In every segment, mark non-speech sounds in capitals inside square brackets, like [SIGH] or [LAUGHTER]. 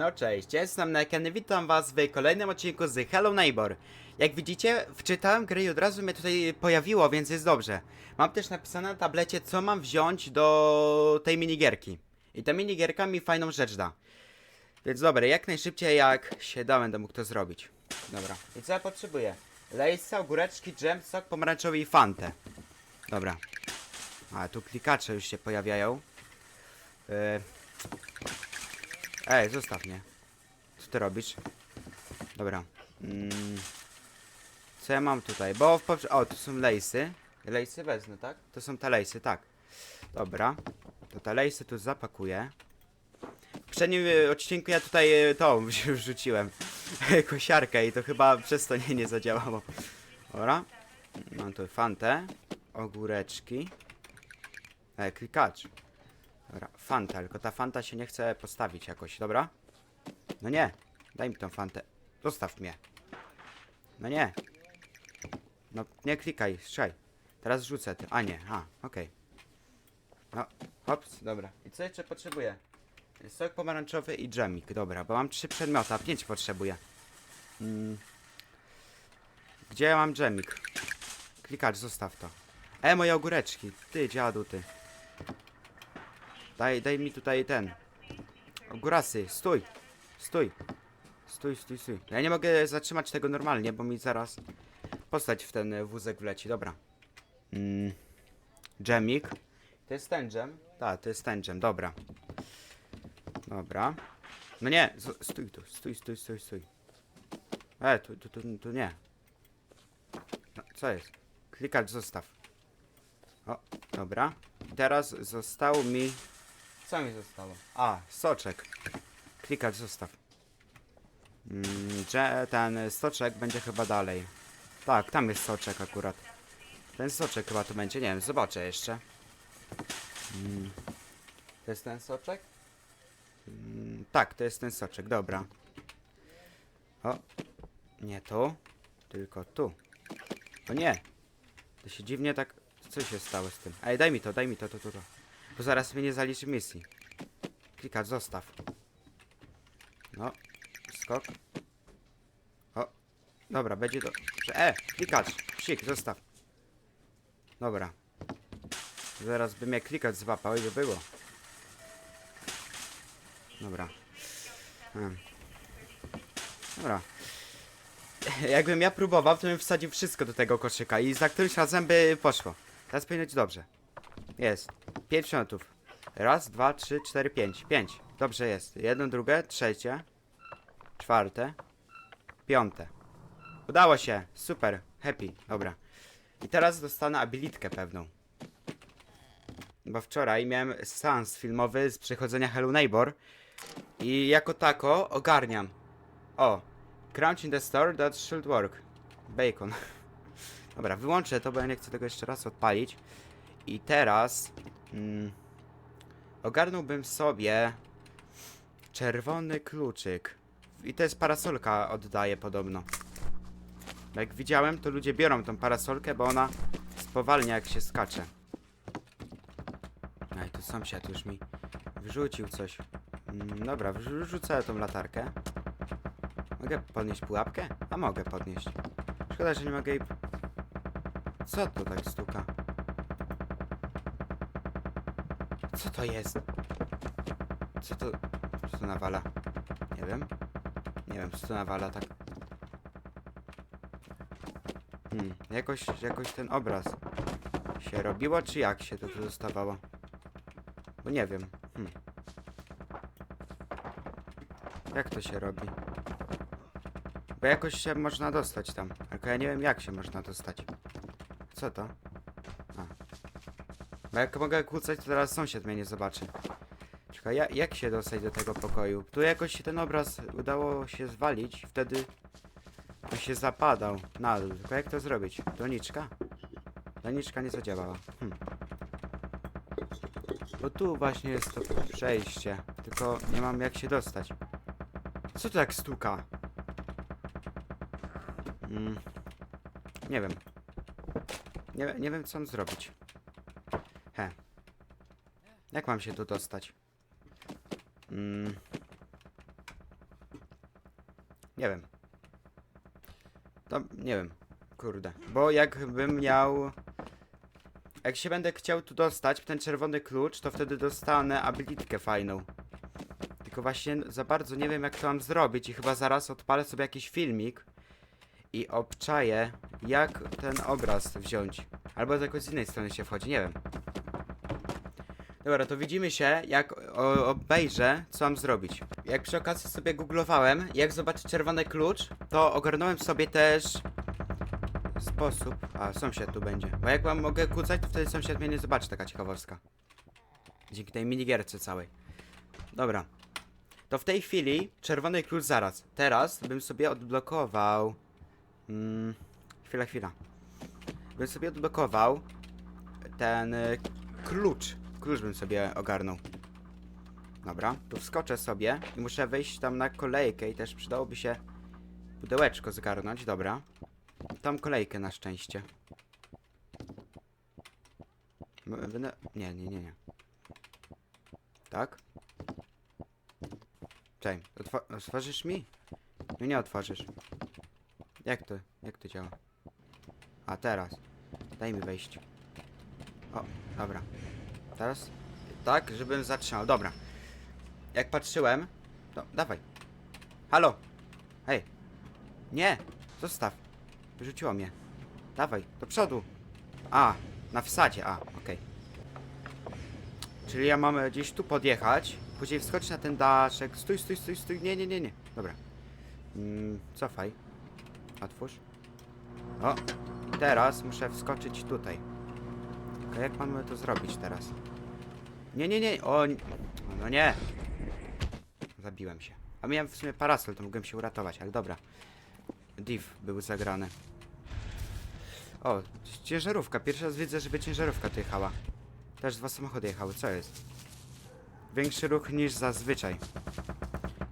No cześć, jestem Neken, witam was w kolejnym odcinku z Hello Neighbor. Jak widzicie, wczytałem gry i od razu mnie tutaj pojawiło, więc jest dobrze. Mam też napisane na tablecie, co mam wziąć do tej minigierki. I ta minigierka mi fajną rzecz da. Więc dobra, jak najszybciej jak się da, będę mógł to zrobić. Dobra, i co ja potrzebuję? Lejsa, ogóreczki, dżem, sok pomarańczowy i fantę. Dobra. A, tu klikacze już się pojawiają. Yy... Ej, zostaw mnie. Co ty robisz? Dobra. Mm. Co ja mam tutaj? Bo w poprze- O, tu są lejsy. Lejsy wezmę, tak? To są te lejsy, tak. Dobra. To te lejsy tu zapakuję. W poprzednim y, odcinku ja tutaj y, tą [LAUGHS] wrzuciłem. Kosiarkę i to chyba przez to nie, nie zadziałało. Dobra. Mam tu fantę. Ogóreczki. E, klikacz. Dobra, fanta, tylko ta fanta się nie chce postawić jakoś, dobra? No nie, daj mi tą fantę. Zostaw mnie. No nie. No, nie klikaj, strzelaj. Teraz rzucę ty. A nie, a, okej. No, hops, dobra. I co jeszcze potrzebuję? Sok pomarańczowy i dżemik, dobra, bo mam trzy przedmioty, a pięć potrzebuję. Mm. Gdzie ja mam dżemik? Klikacz, zostaw to. E, moje ogóreczki. Ty, dziadu, ty. Daj, daj mi tutaj ten. Ogórasy, stój. Stój. Stój, stój, stój. Ja nie mogę zatrzymać tego normalnie, bo mi zaraz postać w ten wózek wleci. Dobra. Mm. Dżemik. To jest ten dżem? Tak, to jest ten dżem, dobra. Dobra. No nie, stój tu, stój, stój, stój, stój. E, tu, tu, tu, tu nie. No, co jest? Klikacz zostaw. O, dobra. Teraz został mi... Co mi zostało? A, soczek. Klikacz zostaw. Mm, że ten soczek będzie chyba dalej. Tak, tam jest soczek akurat. Ten soczek chyba tu będzie, nie wiem, zobaczę jeszcze. Mm. To jest ten soczek? Mm, tak, to jest ten soczek, dobra. O, nie tu, tylko tu. O nie, to się dziwnie tak... Co się stało z tym? Ej, daj mi to, daj mi to, to, to, to. Bo zaraz mnie nie zaliczy misji. Klikacz, zostaw. No, skok. O, dobra, będzie to... E, klikacz, psik, zostaw. Dobra. Zaraz by mnie klikacz złapał i by było. Dobra. Hmm. Dobra. [LAUGHS] Jakbym ja próbował, to bym wsadził wszystko do tego koszyka i za którymś razem by poszło. Teraz powinno być dobrze. Jest. Pięć minutów. Raz, dwa, trzy, cztery, pięć. Pięć. Dobrze jest. Jedno, drugie, trzecie. Czwarte. Piąte. Udało się. Super. Happy. Dobra. I teraz dostanę abilitkę pewną. Bo wczoraj miałem seans filmowy z przechodzenia Hello Neighbor. I jako tako ogarniam. O. Crouch in the store, that should work. Bacon. [LAUGHS] Dobra, wyłączę to, bo ja nie chcę tego jeszcze raz odpalić. I teraz mm, ogarnąłbym sobie czerwony kluczyk. I to jest parasolka oddaje podobno. Jak widziałem, to ludzie biorą tą parasolkę, bo ona spowalnia jak się skacze. Ej, tu sąsiad już mi wyrzucił coś. Mm, dobra, wyrzucę tą latarkę. Mogę podnieść pułapkę? A mogę podnieść. Szkoda, że nie mogę jej... Co to tak stuka? Co to jest? Co to... Co to nawala? Nie wiem. Nie wiem, co to nawala tak. Hmm, jakoś, jakoś ten obraz się robiło, czy jak się to tu dostawało? Bo nie wiem. Hmm. Jak to się robi? Bo jakoś się można dostać tam. Tylko ja nie wiem jak się można dostać. Co to? A. Bo jak mogę kłócać, to teraz sąsiad mnie nie zobaczy. Czekaj, ja, jak się dostać do tego pokoju? Tu jakoś się ten obraz udało się zwalić, wtedy on się zapadał na dół. Tylko jak to zrobić? Doniczka? Doniczka nie zadziałała. Hm. Bo tu właśnie jest to przejście. Tylko nie mam jak się dostać. Co to tak stuka? Mm. Nie wiem. Nie, nie wiem co mam zrobić. Jak mam się tu dostać? Mm. Nie wiem. To nie wiem. Kurde. Bo jakbym miał... Jak się będę chciał tu dostać, ten czerwony klucz, to wtedy dostanę abilitkę fajną. Tylko właśnie za bardzo nie wiem jak to mam zrobić i chyba zaraz odpalę sobie jakiś filmik i obczaję jak ten obraz wziąć. Albo z jakiejś innej strony się wchodzi, nie wiem. Dobra, to widzimy się, jak obejrzę, co mam zrobić. Jak przy okazji sobie googlowałem, jak zobaczyć czerwony klucz, to ogarnąłem sobie też sposób. A, sąsiad tu będzie. Bo jak wam mogę kucać, to wtedy sąsiad mnie nie zobaczy, taka ciekawostka. Dzięki tej minigierce całej. Dobra. To w tej chwili czerwony klucz zaraz. Teraz bym sobie odblokował. Mm, chwila, chwila. Bym sobie odblokował ten y, klucz. Klucz bym sobie ogarnął. Dobra, tu wskoczę sobie i muszę wejść tam na kolejkę i też przydałoby się pudełeczko zgarnąć, dobra. Tam kolejkę na szczęście. Wyna- Nie, nie, nie, nie. Tak? Czekaj, otw- otworzysz mi? No nie otworzysz. Jak to, jak to działa? A teraz. Daj mi wejść. O, dobra. Teraz? Tak, żebym zatrzymał. Dobra. Jak patrzyłem, to dawaj. Halo. Hej. Nie. Zostaw. Wyrzuciło mnie. Dawaj, do przodu. A, na wsadzie, a, okej. Czyli ja mam gdzieś tu podjechać, później wskoczyć na ten daszek. Stój, stój, stój, stój. Nie, nie, nie, nie. Dobra. Mm, cofaj. Otwórz. O, i teraz muszę wskoczyć tutaj. Tylko jak mamy to zrobić teraz? Nie, nie, nie, o, no nie. Zabiłem się. A miałem w sumie parasol, to mogłem się uratować, ale dobra. Div był zagrany. O, ciężarówka. Pierwszy raz widzę, żeby ciężarówka tu jechała. Też dwa samochody jechały, co jest? Większy ruch niż zazwyczaj.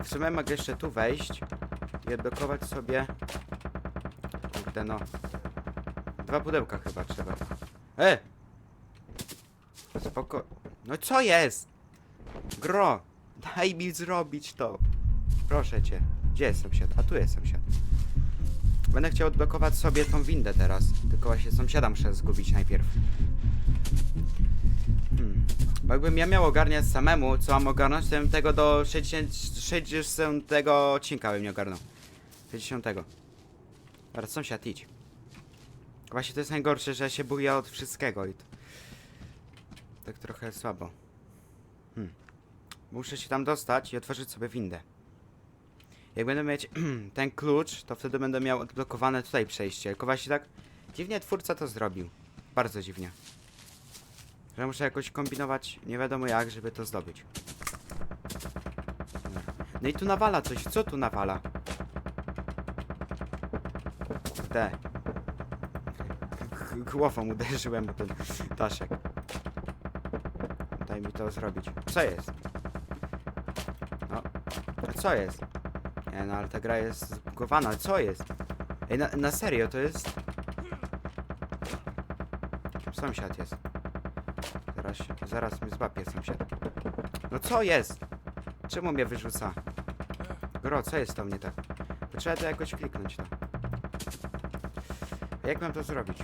W sumie mogę jeszcze tu wejść i odblokować sobie... Kurde no. Dwa pudełka chyba trzeba. E! Spoko... No co jest? Gro! Daj mi zrobić to! Proszę cię. Gdzie jest sąsiad? A tu jest sąsiad. Będę chciał odblokować sobie tą windę teraz. Tylko właśnie sąsiada muszę zgubić najpierw. Hmm. Bo jakbym ja miał ogarniać samemu, co mam ogarnąć, to bym tego do 60, 60 odcinka bym nie ogarnął. 60. Teraz sąsiad idź. Właśnie to jest najgorsze, że się boję od wszystkiego i to... Tak trochę słabo. Hmm. Muszę się tam dostać i otworzyć sobie windę. Jak będę mieć [CLEARS THROAT] ten klucz, to wtedy będę miał odblokowane tutaj przejście. Tylko właśnie tak dziwnie twórca to zrobił. Bardzo dziwnie. Że muszę jakoś kombinować nie wiadomo jak, żeby to zdobyć. No i tu nawala coś. Co tu nawala? Te. Głową uderzyłem ten daszek. Daj mi to zrobić. Co jest? No. Co jest? Nie no, ale ta gra jest zbugowana. Co jest? Ej, na, na serio, to jest... Sąsiad jest. Zaraz, zaraz mnie złapie sąsiad. No co jest? Czemu mnie wyrzuca? Gro, co jest to mnie tak? Trzeba to jakoś kliknąć to. Jak mam to zrobić?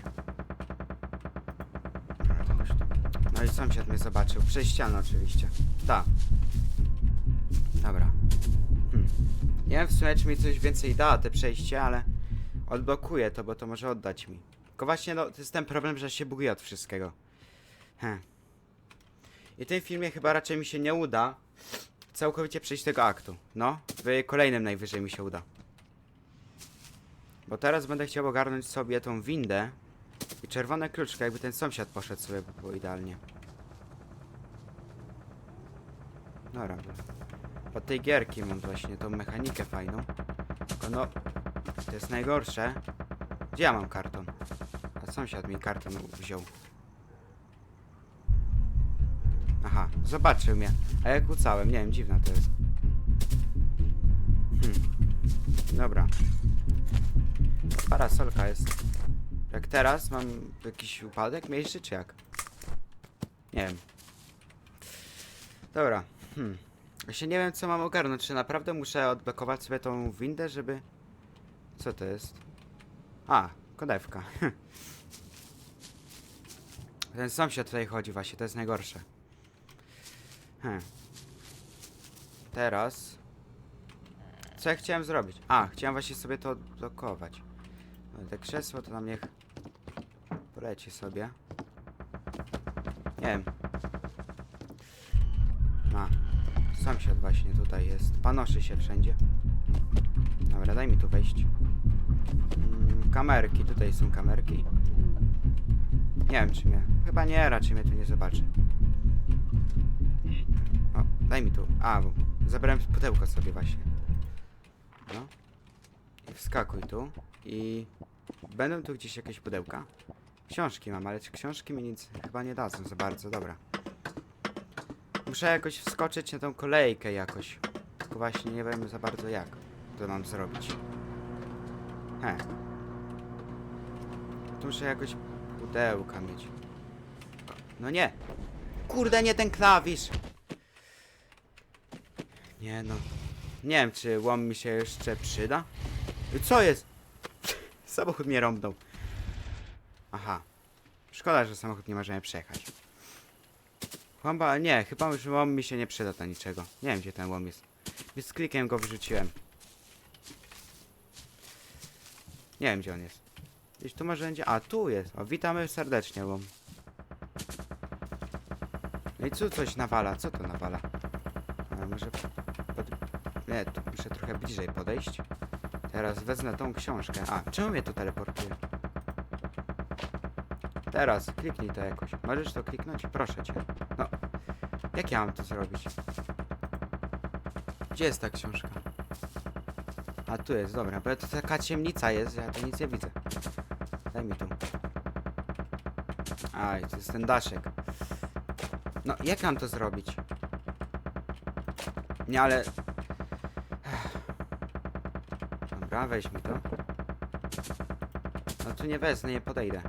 No i sąsiad mnie zobaczył. Przez ścianę oczywiście. Tak. Dobra. Hmm. Nie wiem w sumie, czy mi coś więcej da te przejście, ale odblokuję to, bo to może oddać mi. Tylko właśnie, no, to jest ten problem, że się buguje od wszystkiego. Heh. I w tym filmie chyba raczej mi się nie uda całkowicie przejść tego aktu. No, w kolejnym najwyżej mi się uda. Bo teraz będę chciał ogarnąć sobie tą windę i czerwone kluczka, jakby ten sąsiad poszedł sobie, by było idealnie. Dobra. Od tej gierki mam właśnie tą mechanikę fajną. Tylko no, to jest najgorsze. Gdzie ja mam karton? A sąsiad mi karton wziął. Aha, zobaczył mnie. A ja kłócałem, nie wiem, dziwna to jest. Hmm. Dobra. Parasolka jest. Jak teraz mam jakiś upadek mniejszy, czy jak? Nie wiem. Dobra. Hmm. Właśnie nie wiem co mam ogarnąć, czy naprawdę muszę odblokować sobie tą windę, żeby... Co to jest? A, kodewka. [LAUGHS] Ten sąsiad tutaj chodzi właśnie, to jest najgorsze. Hmm. Teraz... Co ja chciałem zrobić? A, chciałem właśnie sobie to odblokować. Te krzesło to nam niech... Poleci sobie. Nie wiem. A, sąsiad właśnie tutaj jest. Panoszy się wszędzie. Dobra, daj mi tu wejść. Mm, kamerki, tutaj są kamerki. Nie wiem czy mnie. Chyba nie, raczej mnie tu nie zobaczy. O, daj mi tu. A, bo zabrałem pudełko sobie właśnie. No. I wskakuj tu. I będą tu gdzieś jakieś pudełka. Książki mam, ale książki mi nic chyba nie dadzą za bardzo, dobra. Muszę jakoś wskoczyć na tą kolejkę jakoś. Tylko właśnie nie wiem za bardzo jak to mam zrobić. He. Tu muszę jakoś pudełka mieć. No nie! Kurde, nie ten klawisz! Nie no. Nie wiem, czy łom mi się jeszcze przyda. Co jest? Samochód mnie rąbnął. Aha. Szkoda, że samochód nie możemy przejechać. Chyba, nie, chyba już łom mi się nie przyda do niczego. Nie wiem, gdzie ten łom jest. Więc z klikiem go wyrzuciłem. Nie wiem, gdzie on jest. Gdzieś tu może będzie... A, tu jest. O, witamy serdecznie, łom. No i co coś nawala? Co to nawala? A, może... Pod... Nie, tu muszę trochę bliżej podejść. Teraz wezmę tą książkę. A, czemu mnie to teleportuje? Teraz, kliknij to jakoś. Możesz to kliknąć? Proszę cię. No, jak ja mam to zrobić? Gdzie jest ta książka? A tu jest, dobra, bo to taka ciemnica jest, ja tu nic nie widzę. Daj mi tu. Aj, to jest ten daszek. No, jak mam to zrobić? Nie, ale... Dobra, weź mi to. No tu nie wezmę, nie podejdę.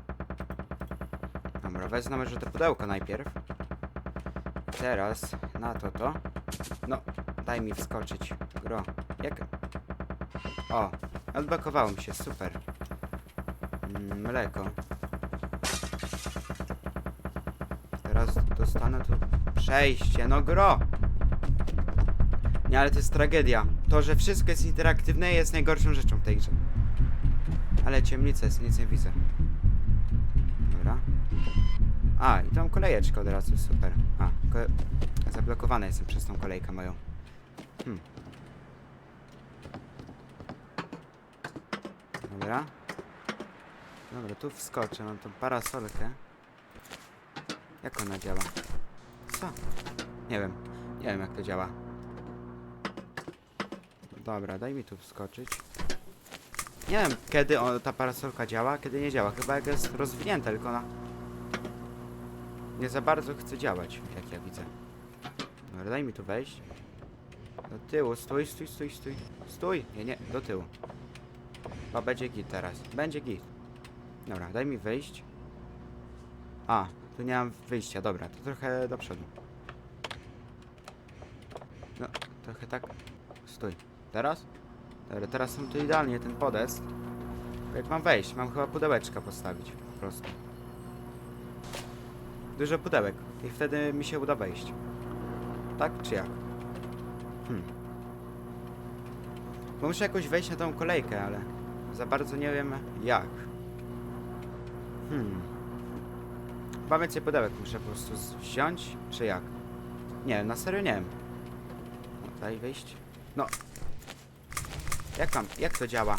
Dobra, wezmę może to pudełko najpierw. Teraz na to to. No, daj mi wskoczyć. Gro. Jak? O, odblokowało mi się, super. Mm, mleko. Teraz dostanę tu przejście, no gro! Nie, ale to jest tragedia. To, że wszystko jest interaktywne jest najgorszą rzeczą w tej grze. Ale ciemnica jest, nic nie widzę. Kolejeczkę od razu, super. A, ko zablokowana jestem przez tą kolejkę moją. Hmm. Dobra. Dobra, tu wskoczę, mam tą parasolkę. Jak ona działa? Co? Nie wiem. Nie wiem jak to działa. Dobra, daj mi tu wskoczyć. Nie wiem kiedy ta parasolka działa, kiedy nie działa. Chyba jak jest rozwinięta, tylko ona nie za bardzo chce działać, jak ja widzę. Dobra, daj mi tu wejść. Do tyłu, stój, stój, stój, stój. Stój! Nie, nie, do tyłu. Chyba będzie git teraz. Będzie git. Dobra, daj mi wyjść. A, tu nie mam wyjścia, dobra, to trochę do przodu. No, trochę tak. Stój. Teraz? Dobra, teraz są tu idealnie ten podest. Jak mam wejść? Mam chyba pudełeczka postawić po prostu. Dużo pudełek i wtedy mi się uda wejść. Tak czy jak? Hmm. Bo muszę jakoś wejść na tą kolejkę, ale za bardzo nie wiem jak. Hmm. Chyba więcej pudełek muszę po prostu wziąć, czy jak? Nie, na serio nie wiem. No, Daj wyjść. No. Jak mam, jak to działa?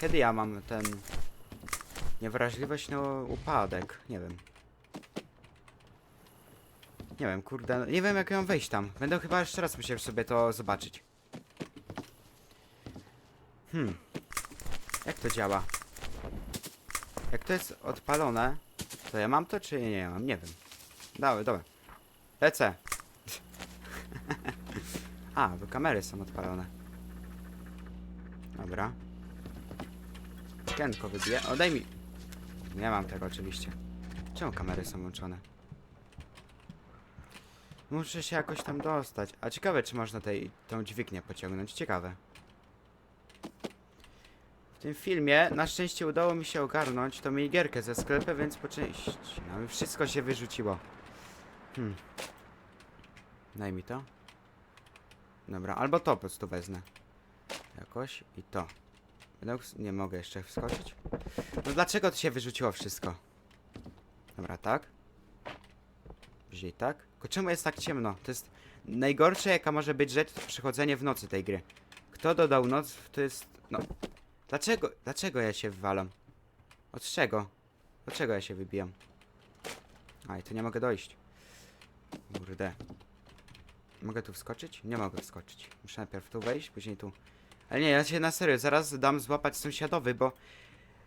Kiedy ja mam ten... Niewrażliwość na upadek? Nie wiem. Nie wiem, kurde, nie wiem jak mam wejść tam. Będę chyba jeszcze raz musiał sobie to zobaczyć. Hmm. Jak to działa? Jak to jest odpalone, to ja mam to czy nie mam? Nie wiem. Dobra, dobra. Lecę. [LAUGHS] A, bo kamery są odpalone. Dobra. Kienko wybiję. O, mi. Nie mam tego oczywiście. Czemu kamery są włączone? Muszę się jakoś tam dostać. A ciekawe, czy można tej, tą dźwignię pociągnąć. Ciekawe. W tym filmie na szczęście udało mi się ogarnąć tą minigierkę ze sklepu, więc po części. No wszystko się wyrzuciło. Hmm. Daj mi to. Dobra, albo to po prostu wezmę. Jakoś i to. Nie mogę jeszcze wskoczyć. No dlaczego to się wyrzuciło wszystko? Dobra, tak. Później tak. Czemu jest tak ciemno? To jest najgorsze jaka może być rzecz to przychodzenie w nocy tej gry. Kto dodał noc, to jest... No. Dlaczego? Dlaczego ja się wywalam? Od czego? Od czego ja się wybijam? A, i tu nie mogę dojść. Kurde. Mogę tu wskoczyć? Nie mogę wskoczyć. Muszę najpierw tu wejść, później tu. Ale nie, ja się na serio zaraz dam złapać sąsiadowy, bo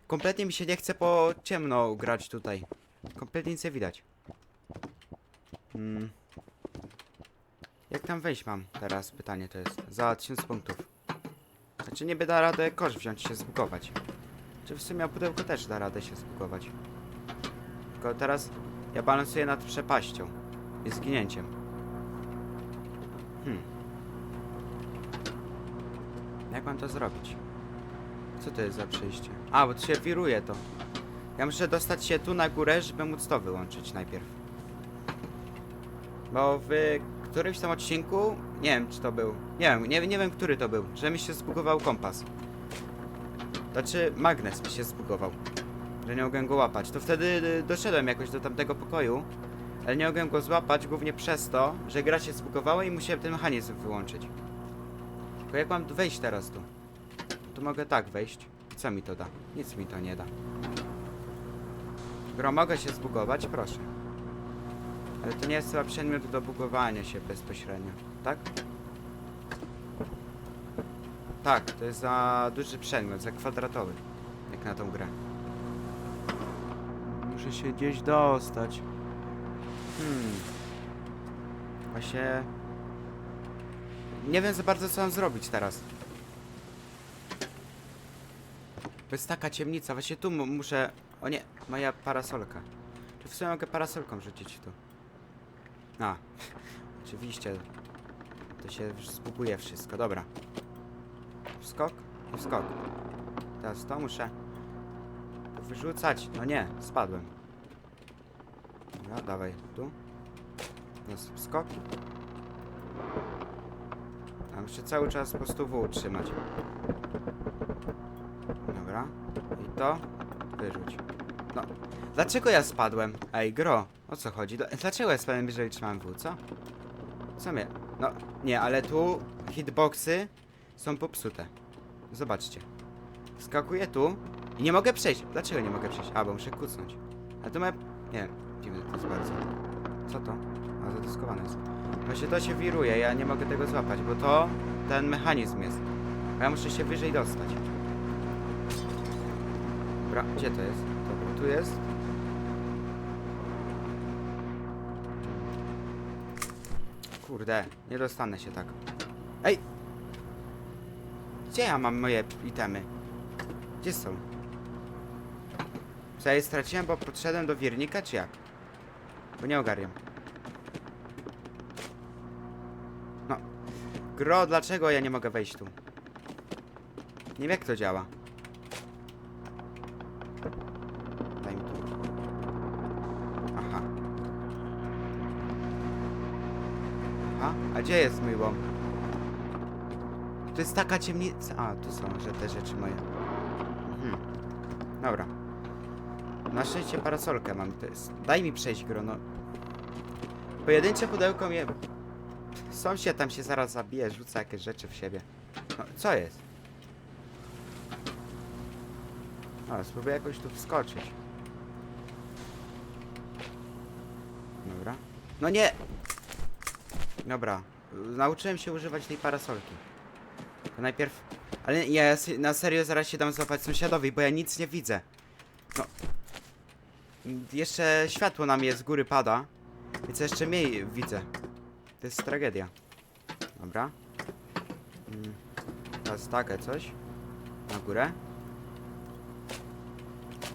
kompletnie mi się nie chce po ciemno grać tutaj. Kompletnie nic nie widać. Hmm. Jak tam wejść mam teraz? Pytanie to jest. Za 1000 punktów. Znaczy nie by da radę kosz wziąć się zbugować. Czy w sumie pudełko też da radę się zbugować. Tylko teraz ja balansuję nad przepaścią i zginięciem. Hmm. Jak mam to zrobić? Co to jest za przejście? A, bo to się wiruje to. Ja muszę dostać się tu na górę, żeby móc to wyłączyć najpierw. Bo w którymś tam odcinku, nie wiem czy to był, nie wiem, nie, nie wiem który to był, że mi się zbugował kompas. Znaczy magnes mi się zbugował, że nie mogłem go łapać. To wtedy y, doszedłem jakoś do tamtego pokoju, ale nie mogłem go złapać głównie przez to, że gra się zbugowała i musiałem ten mechanizm wyłączyć. Tylko jak mam wejść teraz tu? Tu mogę tak wejść. Co mi to da? Nic mi to nie da. Gro, mogę się zbugować? Proszę. Ale to nie jest chyba przedmiot do bugowania się bezpośrednio, tak? Tak, to jest za duży przedmiot, za kwadratowy. Jak na tą grę. Muszę się gdzieś dostać. Hmm. Właśnie... Nie wiem za bardzo co mam zrobić teraz. To jest taka ciemnica, właśnie tu mu- muszę... O nie, moja parasolka. Czy w sumie mogę parasolką rzucić tu? A, oczywiście. To się zbuguje wszystko, dobra. Skok i skok. Teraz to muszę wyrzucać. No nie, spadłem. Dobra, dawaj tu. Jest skok. A muszę cały czas po prostu W utrzymać. Dobra. I to wyrzuć. No. Dlaczego ja spadłem? Ej, gro. O co chodzi? Dla- Dlaczego ja spadłem, jeżeli trzymałem W? Co? Co mnie? No, nie, ale tu hitboxy są popsute. Zobaczcie. Skakuję tu i nie mogę przejść. Dlaczego nie mogę przejść? A, bo muszę kucnąć. A to ma... Nie wiem, dziwne to jest bardzo. Co to? A, zadyskowane jest. Właśnie to się wiruje, ja nie mogę tego złapać, bo to ten mechanizm jest. A ja muszę się wyżej dostać. Dobra, gdzie to jest? Tu jest. Kurde, nie dostanę się tak. Ej! Gdzie ja mam moje itemy? Gdzie są? Co ja je straciłem, bo podszedłem do wiernika, czy jak? Bo nie ogarniam. No. Gro, dlaczego ja nie mogę wejść tu? Nie wiem jak to działa. Gdzie jest mój łom? To jest taka ciemnica. A, tu są że te rzeczy moje. Mhm. Dobra. Na szczęście parasolkę mam. To jest. Daj mi przejść, gro, no. Pojedyncze pudełko mnie... Sąsiad tam się zaraz zabije, rzuca jakieś rzeczy w siebie. No, co jest? O, spróbuję jakoś tu wskoczyć. Dobra. No nie! Dobra. Nauczyłem się używać tej parasolki. To najpierw... Ale ja na serio zaraz się dam złapać sąsiadowi, bo ja nic nie widzę. No. Jeszcze światło na mnie z góry pada. Więc jeszcze mniej widzę. To jest tragedia. Dobra. Mm. Teraz takie coś. Na górę.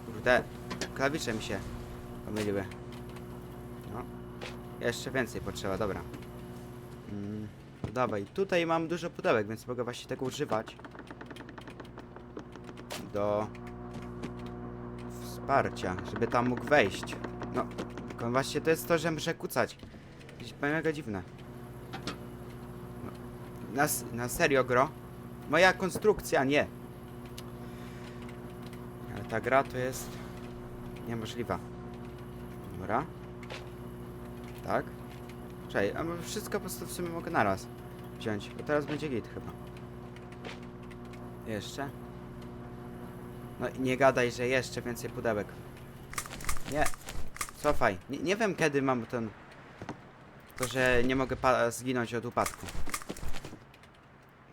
Kurde. Klawisze mi się pomyliły. No. Jeszcze więcej potrzeba, dobra. Dawaj. Tutaj mam dużo pudełek, więc mogę właśnie tego używać. Do wsparcia, żeby tam mógł wejść. No, tylko właśnie to jest to, że muszę kucać. Mega dziwne. No, na, na serio, gro? Moja konstrukcja, nie. Ale ta gra to jest niemożliwa. Dobra. Tak. Czekaj, a wszystko po prostu w sumie mogę naraz wziąć, bo teraz będzie git chyba. Jeszcze. No i nie gadaj, że jeszcze więcej pudełek. Nie. Cofaj. Nie, nie wiem kiedy mam ten... To, że nie mogę zginąć od upadku.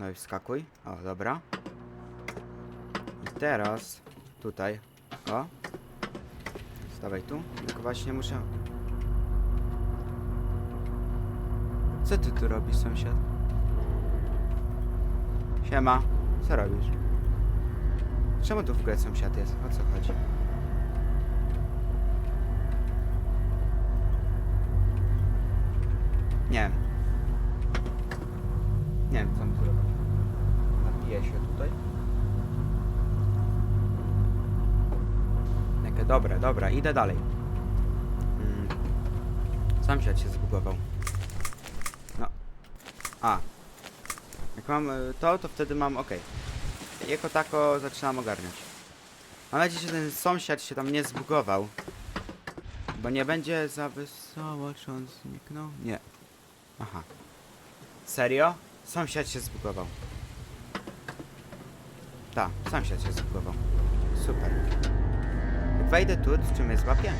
No i wskakuj. O, dobra. I teraz... Tutaj. O. Stawaj tu. Tylko właśnie muszę... Co ty tu robisz, sąsiad? Siema. Co robisz? Czemu tu w ogóle sąsiad jest? O co chodzi? Nie wiem. Nie wiem, co on tu robi. Napiję się tutaj. Jakie dobre, dobra, idę dalej. Mm. Sąsiad się zbugował. A. Jak mam y, to, to wtedy mam ok. Jako tako zaczynam ogarniać. Mam nadzieję, że ten sąsiad się tam nie zbugował. Bo nie będzie za wesoło, czy on zniknął? Nie. Aha. Serio? Sąsiad się zbugował. Tak, sąsiad się zbugował. Super. Jak wejdę tu, to czy mnie złapie?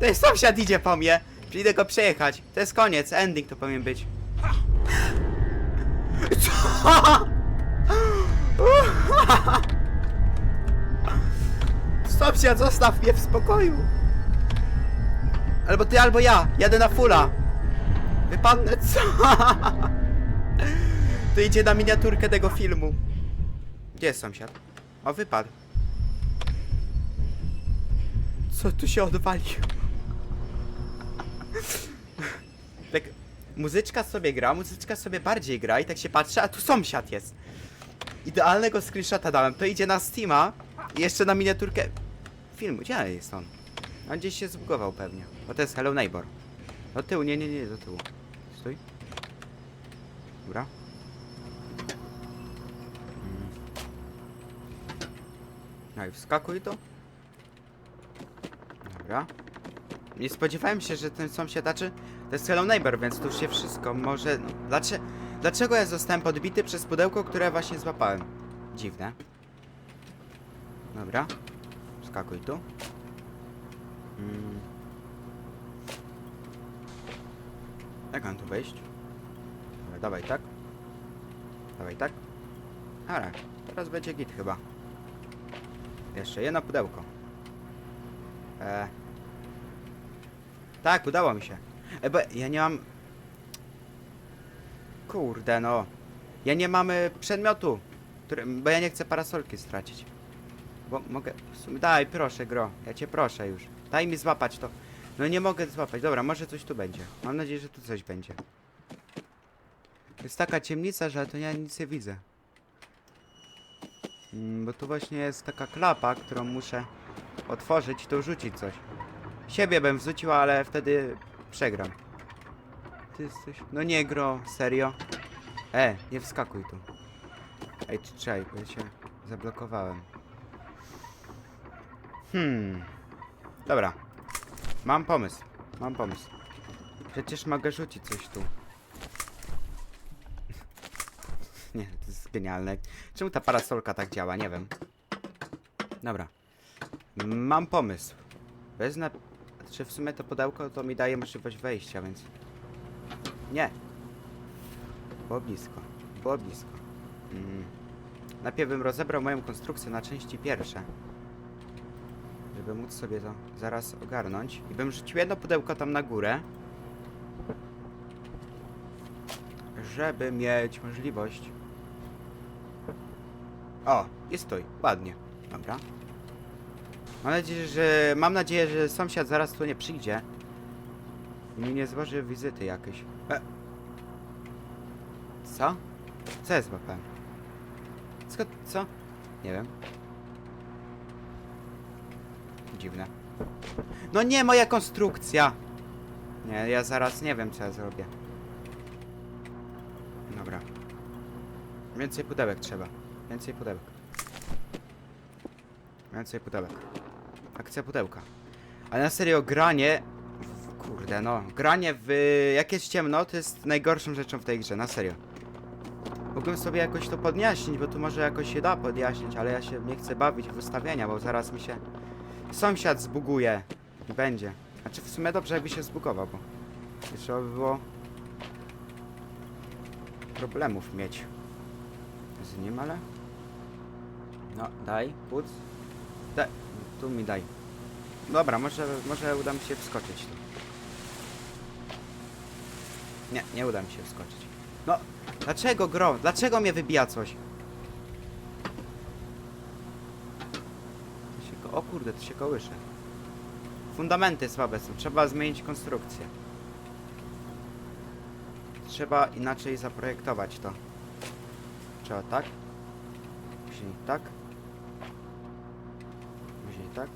Jest sąsiad idzie po mnie! Przyjdę go przejechać. To jest koniec, ending to powinien być. Co? Sąsiad, zostaw mnie w spokoju! Albo ty, albo ja. Jadę na fula. Wypadnę, co? To idzie na miniaturkę tego filmu. Gdzie jest sąsiad? O, wypadł. Co tu się odwaliło? Muzyczka sobie gra, muzyczka sobie bardziej gra i tak się patrzy, a tu sąsiad jest. Idealnego screenshota dałem. To idzie na Steama i jeszcze na miniaturkę filmu. Gdzie jest on? On gdzieś się zbugował pewnie. Bo to jest Hello Neighbor. Do tyłu, nie, nie, nie, do tyłu. Stój. Dobra. Mm. No i wskakuj tu. Dobra. Nie spodziewałem się, że ten sąsiad, znaczy, to jest Hello Neighbor, więc tu się wszystko może... No, dlaczego, dlaczego ja zostałem podbity przez pudełko, które właśnie złapałem? Dziwne. Dobra. Wskakuj tu. Mm. Jak mam tu wejść? Dobra, dawaj tak. Dawaj tak. Dobra, teraz będzie git chyba. Jeszcze jedno pudełko. E. Tak, udało mi się. E, bo ja nie mam... Kurde no. Ja nie mamy przedmiotu. Który... Bo ja nie chcę parasolki stracić. Bo mogę... W sumie... Daj, proszę, gro. Ja cię proszę już. Daj mi złapać to. No nie mogę złapać. Dobra, może coś tu będzie. Mam nadzieję, że tu coś będzie. Jest taka ciemnica, że to ja nic nie widzę. Mm, bo tu właśnie jest taka klapa, którą muszę otworzyć tu rzucić coś. Siebie bym wrzucił, ale wtedy przegram. Ty jesteś... No nie gro, serio? E, nie wskakuj tu. Ej, czekaj, bo ja się zablokowałem. Hmm. Dobra. Mam pomysł. Mam pomysł. Przecież mogę rzucić coś tu. [LAUGHS] Nie, to jest genialne. Czemu ta parasolka tak działa? Nie wiem. Dobra. Mam pomysł. Wezmę... Czy w sumie to pudełko to mi daje możliwość wejścia, więc... Nie. Było blisko. Było blisko. Mm. Najpierw bym rozebrał moją konstrukcję na części pierwsze. Żeby móc sobie to zaraz ogarnąć. I bym rzucił jedno pudełko tam na górę. Żeby mieć możliwość. O, i stój. Ładnie. Dobra. Mam nadzieję, że... Mam nadzieję, że sąsiad zaraz tu nie przyjdzie. I mi nie złoży wizyty jakieś. E. Co? Co jest złapałem? Skąd, co? Nie wiem. Dziwne. No nie, moja konstrukcja! Nie, ja zaraz nie wiem, co ja zrobię. Dobra. Więcej pudełek trzeba. Więcej pudełek. Więcej pudełek. Akcja pudełka. Ale na serio, granie... Kurde, no. Granie w... Jak jest ciemno, to jest najgorszą rzeczą w tej grze, na serio. Mógłbym sobie jakoś to podjaśnić, bo tu może jakoś się da podjaśnić, ale ja się nie chcę bawić w ustawienia, bo zaraz mi się sąsiad zbuguje i będzie. Znaczy w sumie dobrze jakby się zbugował, bo trzeba by było problemów mieć z nim, ale... No, daj, płuc. Daj, tu mi daj. Dobra, może, może uda mi się wskoczyć tu. Nie, nie uda mi się wskoczyć. No, dlaczego gro? Dlaczego mnie wybija coś? To się ko- o kurde, to się kołysze. Fundamenty słabe są, trzeba zmienić konstrukcję. Trzeba inaczej zaprojektować to. Trzeba tak. Później tak. Tak.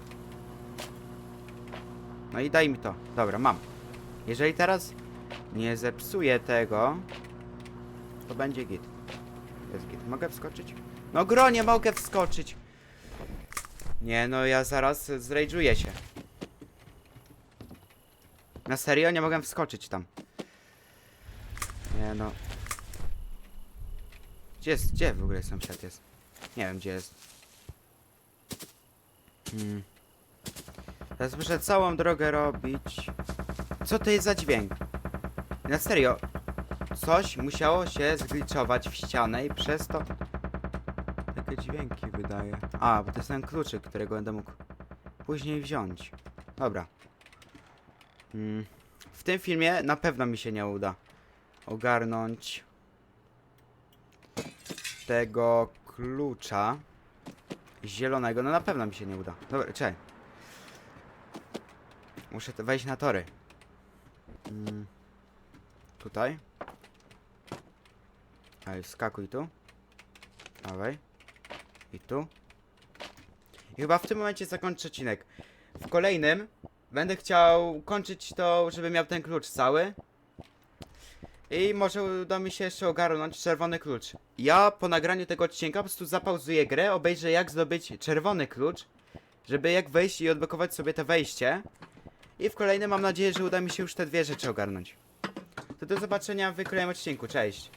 No i daj mi to. Dobra, mam. Jeżeli teraz nie zepsuję tego, to będzie git. Jest git. Mogę wskoczyć? No gro, nie mogę wskoczyć. Nie, no ja zaraz zrajdżuję się. Na serio? Nie mogę wskoczyć tam. Nie no. Gdzie jest? Gdzie w ogóle sąsiad jest? Nie wiem gdzie jest. Hmm. Teraz muszę całą drogę robić. Co to jest za dźwięk? Na serio. Coś musiało się zgliczować w ścianę i przez to takie dźwięki wydaje. A, bo to jest ten kluczyk, którego będę mógł później wziąć. Dobra. Mm. W tym filmie na pewno mi się nie uda ogarnąć tego klucza zielonego. No na pewno mi się nie uda. Dobra, czekaj. Muszę wejść na tory. Mm. Tutaj. Ale skakuj tu. Dawaj. I tu. I chyba w tym momencie zakończę odcinek. W kolejnym będę chciał kończyć to, żeby miał ten klucz cały. I może uda mi się jeszcze ogarnąć czerwony klucz. Ja po nagraniu tego odcinka po prostu zapauzuję grę, obejrzę jak zdobyć czerwony klucz, żeby jak wejść i odblokować sobie to wejście. I w kolejnym mam nadzieję, że uda mi się już te dwie rzeczy ogarnąć. To do zobaczenia w kolejnym odcinku. Cześć!